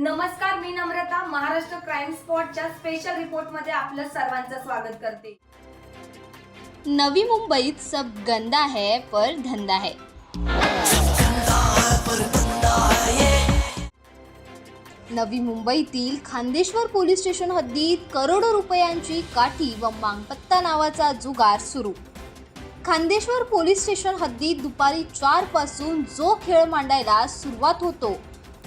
नमस्कार मी नम्रता महाराष्ट्र क्राईम स्पॉटच्या स्पेशल रिपोर्टमध्ये आपलं सर्वांचं स्वागत करते. नवी मुंबईत सब गंदा है पर धंदा है. नवी मुंबईतील खांदेश्वर पोलीस स्टेशन हद्दीत करोडो रुपयांची काठी व मांगपत्ता नावाचा जुगार सुरू. खांदेश्वर पोलीस स्टेशन हद्दीत दुपारी चारपासून जो खेळ मांडायला सुरुवात होतो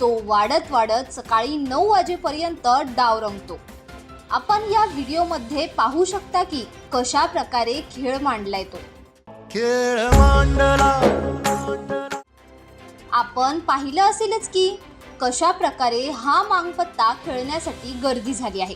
तो वाढत वाढत सकाळी नऊ वाजेपर्यंत डाव रंगतो आपण या व्हिडिओमध्ये पाहू शकता की कशा प्रकारे खेळ मांडलाय तो. खेळ मांडला. आपण पाहिलं असेलच की कशा प्रकारे हा मांगपत्ता खेळण्यासाठी गर्दी झाली आहे.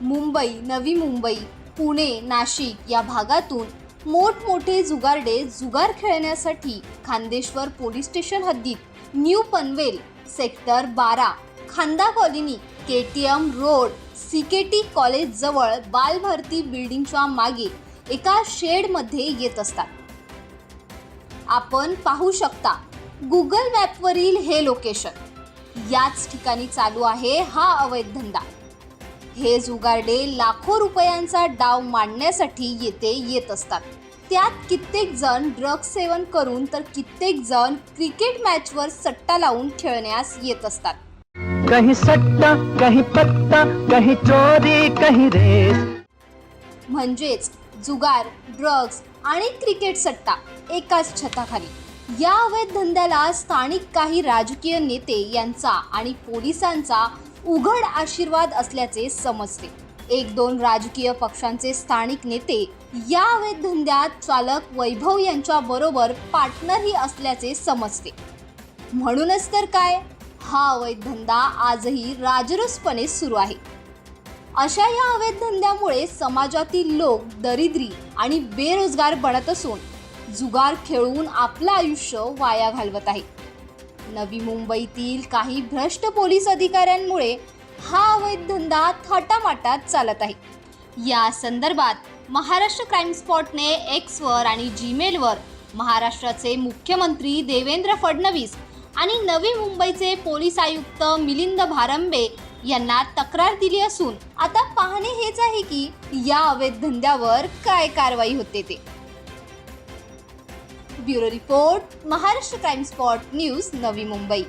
मुंबई नवी मुंबई पुणे नाशिक या भागातून मोठमोठे जुगारडे जुगार खेळण्यासाठी खांदेश्वर पोलीस स्टेशन हद्दीत न्यू पनवेल सेक्टर बारा Khanda colony K T M road C K T college जवळ बालभारती बिल्डिंगच्या मागे एका शेडमध्ये येत असतात. आपण पाहू शकता गुगल मॅपवरील हे लोकेशन याच ठिकाणी चालू आहे हा अवैध धंदा. हे जुगारडे लाखो रुपयांचा डाव मांडण्यासाठी येथे येत असतात. त्यात कित्येक जण ड्रग्ज सेवन करून तर कित्येक जण क्रिकेट मॅचवर सट्टा लावून खेळण्यास येत असतात. कहीं सट्टा कहीं पत्ता कहीं चोरी कहीं रेस. म्हणजेच जुगार ड्रग्ज आणि क्रिकेट सट्टा एकाच छताखाली. या अवैध धंद्याला स्थानिक काही राजकीय नेते यांचा आणि पोलिसांचा उघड आशीर्वाद असल्याचे समजते. एक दोन राजकीय पक्षांचे स्थानिक नेते या अवैध धंद्यात चालक वैभव यांच्या बरोबर पार्टनरही असल्याचे समजते. म्हणूनच तर काय? हा अवैध धंदा आजही राजरोसपणे सुरू आहे. अशा या अवैध धंद्यामुळे समाजातील लोक दरिद्री आणि बेरोजगार बनत असून जुगार खेळून आपलं आयुष्य वाया घालवत आहे. नवी मुंबईतील काही भ्रष्ट पोलीस अधिकाऱ्यांमुळे हा अवैध धंदा थाटामाटात चालत आहे. या संदर्भात महाराष्ट्र क्राईम स्पॉटने एक्सवर आणि जीमेलवर महाराष्ट्राचे मुख्यमंत्री देवेंद्र फडणवीस आणि नवी मुंबईचे पोलीस आयुक्त मिलिंद भारंबे यांना तक्रार दिली असून आता पाहणे हेच आहे की या अवैध धंद्यावर काय कारवाई होते ते. Bureau report Maharashtra crime spot news Navi Mumbai.